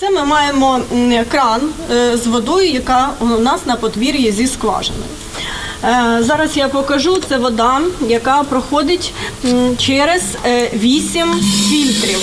Це ми маємо кран е, з водою, яка у нас на подвір'ї зі скважиною. Е, Зараз я покажу, це вода, яка проходить через 8 фільтрів.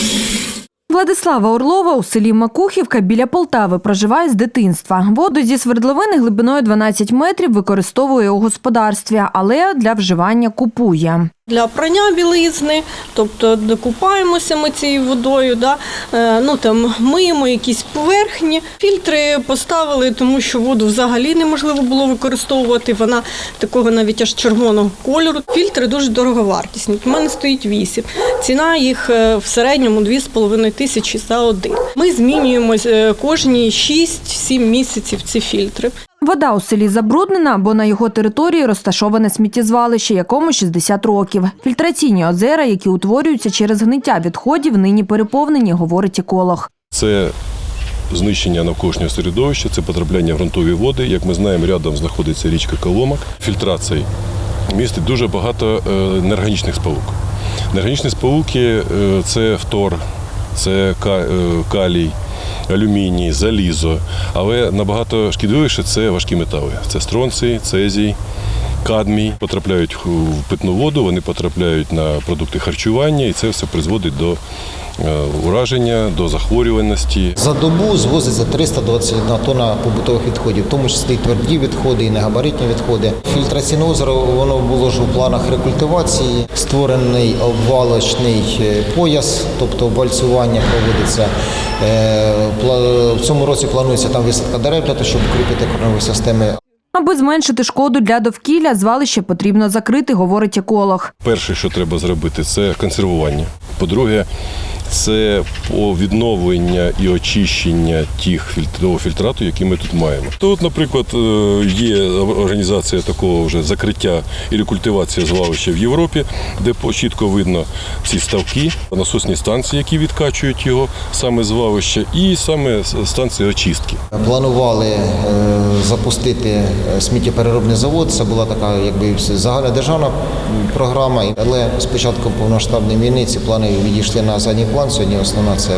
Владислава Орлова у селі Макухівка біля Полтави проживає з дитинства. Воду зі свердловини глибиною 12 метрів використовує у господарстві, але для вживання купує. Для прання білизни, тобто де купаємося ми цією водою, да? е, ну, там, миємо якісь поверхні. Фільтри поставили, тому що воду взагалі неможливо було використовувати. Вона такого навіть аж червоного кольору. Фільтри дуже дороговартісні. У мене стоїть 8. Ціна їх е, в середньому 2,5 тисячі за один. Ми змінюємо е, кожні 6-7 місяців ці фільтри. Вода у селі забруднена, бо на його території розташоване сміттєзвалище, якому 60 років. Фільтраційні озера, які утворюються через гниття відходів, нині переповнені, говорить еколог. Це знищення навколишнього середовища, це потрапляння ґрунтові води. Як ми знаємо, рядом знаходиться річка Коломак. Фільтрація містить дуже багато е, неорганічних сполук. Неорганічні сполуки е, це фтор, це е, калій, алюміній, залізо. Але набагато шкідливіше це важкі метали. Це стронцій, цезій. Кадмій потрапляють в питну воду, вони потрапляють на продукти харчування, і це все призводить до ураження, до захворюваності. За добу звозиться 321 тонна побутових відходів, в тому числі і тверді відходи, і негабаритні відходи. Фільтраційне озеро воно було ж у планах рекультивації, створений обвалочний е, пояс, тобто вальцювання проводиться. Е, пла- В цьому році планується там висадка дерев для того, щоб укріпити корневі системи. Аби зменшити шкоду для довкілля, звалище потрібно закрити, говорить еколог. Перше, що треба зробити, це консервування. По-друге, це по відновлення і очищення тих фільтр- того фільтрату, які ми тут маємо. То, от, наприклад, е, є організація такого вже закриття і рекультивація звалища в Європі, де чітко видно ці ставки, насосні станції, які відкачують його саме звалище, і саме станції очистки. Планували е, запустити е, сміттєпереробний завод. Це була така, якби загальна державна програма. Але з початку повноштабної війни ці плани відійшли на задній план. Сьогодні основна це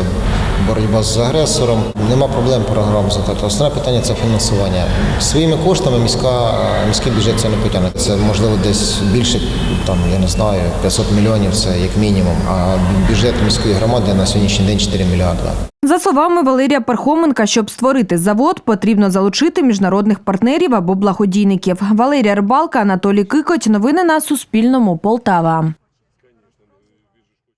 боротьба з агресором. Нема проблем програм закладати. Основне питання це фінансування. Своїми коштами міська е, міський бюджет це не потягне. Це можливо десь більше там, я не знаю, 500 мільйонів. Це як мінімум. А бюджет міської громади на сьогоднішній день 4 мільярди. За словами Валерія Пархоменка, щоб створити завод, потрібно залучити міжнародних партнерів або благодійників. Валерія Рибалка, Анатолій Кикоть. Новини на Суспільному. Полтава.